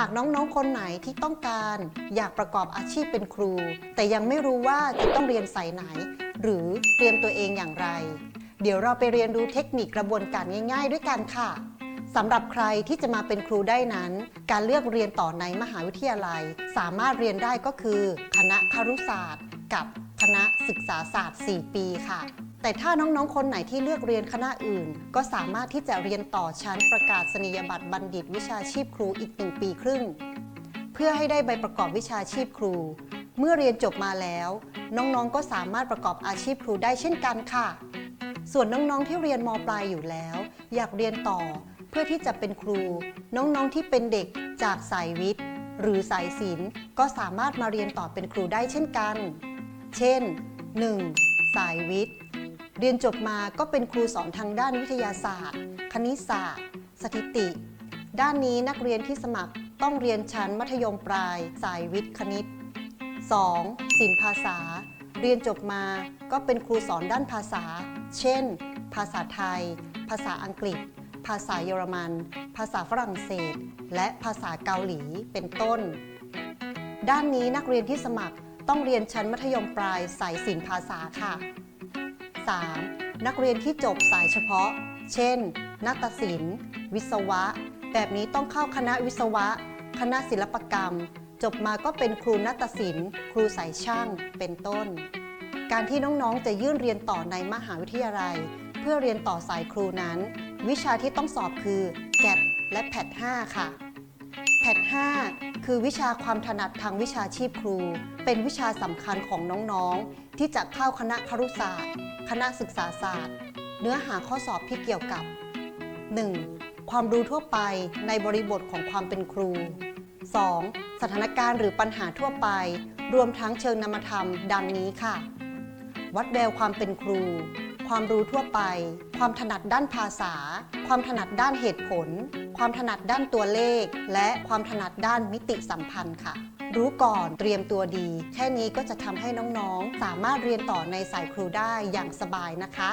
หากน้องๆ คนไหนที่ต้องการอยากประกอบอาชีพเป็นครู แต่ยังไม่รู้ว่าจะต้องเรียนสายไหน หรือเตรียมตัวเองอย่างไร เดี๋ยวเราไปเรียนรู้เทคนิคกระบวนการง่าย ๆ ด้วยกันค่ะสำหรับใครที่จะมาเป็นครูได้นั้น การเลือกเรียนต่อในมหาวิทยาลัย สามารถเรียนได้ก็คือ คณะครุศาสตร์ กับคณะศึกษาศาสตร์ 4 ปีค่ะ แต่ถ้าน้องๆ คนไหนที่เลือกเรียนคณะอื่น ก็สามารถที่จะเรียนต่อชั้นประกาศนียบัตรบัณฑิตวิชาชีพครูอีก 1 ปีครึ่ง เพื่อให้ได้ใบประกอบวิชาชีพครู เมื่อเรียนจบมาแล้ว น้องๆ ก็สามารถประกอบอาชีพครูได้เช่นกันค่ะ ส่วนน้องๆ ที่เรียนมปลายอยู่แล้ว อยากเรียนต่อเพื่อที่จะเป็นครู น้องๆ ที่เป็นเด็กจากสายวิทย์ หรือสายศิลป์ก็สามารถมาเรียนต่อเป็นครูได้เช่นกัน เช่น 1. สายวิทย์ เรียนจบมาก็เป็นครูสอนทางด้านวิทยาศาสตร์ คณิตศาสตร์ สถิติ ด้านนี้นักเรียนที่สมัครต้องเรียนชั้นมัธยมปลาย สายวิทย์คณิต 2. ศิลปภาษา เรียนจบมาก็เป็นครูสอนด้านภาษา เช่น ภาษาไทย ภาษาอังกฤษ ภาษาเยอรมัน ภาษาฝรั่งเศส และภาษาเกาหลีเป็นต้น ด้านนี้นักเรียนที่สมัครต้องเรียนชั้นมัธยมปลายสายศิลปภาษาค่ะ 3. นักเรียนที่จบสายเฉพาะ เช่น นาฏศิลป์ วิศวะ แบบนี้ต้องเข้าคณะวิศวะ คณะศิลปกรรม จบมาก็เป็นครูนาฏศิลป์ ครูสายช่าง เป็นต้น การที่น้องๆ จะยื่นเรียนต่อในมหาวิทยาลัย เพื่อเรียนต่อสายครูนั้น วิชาที่ต้องสอบคือแกดและแพท5ค่ะแพท5คือวิชาความถนัดทางวิชาชีพครู เป็นวิชาสำคัญของน้องๆ ที่จะเข้าคณะครุศาสตร์ คณะศึกษาศาสตร์ เนื้อหาข้อสอบที่เกี่ยวกับ 1. ความรู้ทั่วไปในบริบทของความเป็นครู 2. สถานการณ์หรือปัญหาทั่วไป รวมทั้งเชิงนามธรรม ดังนี้ค่ะ วัดแววความเป็นครู ความรู้ทั่วไป ความถนัดด้านภาษา ความถนัดด้านเหตุผล ความถนัดด้านตัวเลข และความถนัดด้านมิติสัมพันธ์ค่ะ รู้ก่อนเตรียมตัวดี แค่นี้ก็จะทำให้น้องๆ สามารถเรียนต่อในสายครูได้อย่างสบายนะคะ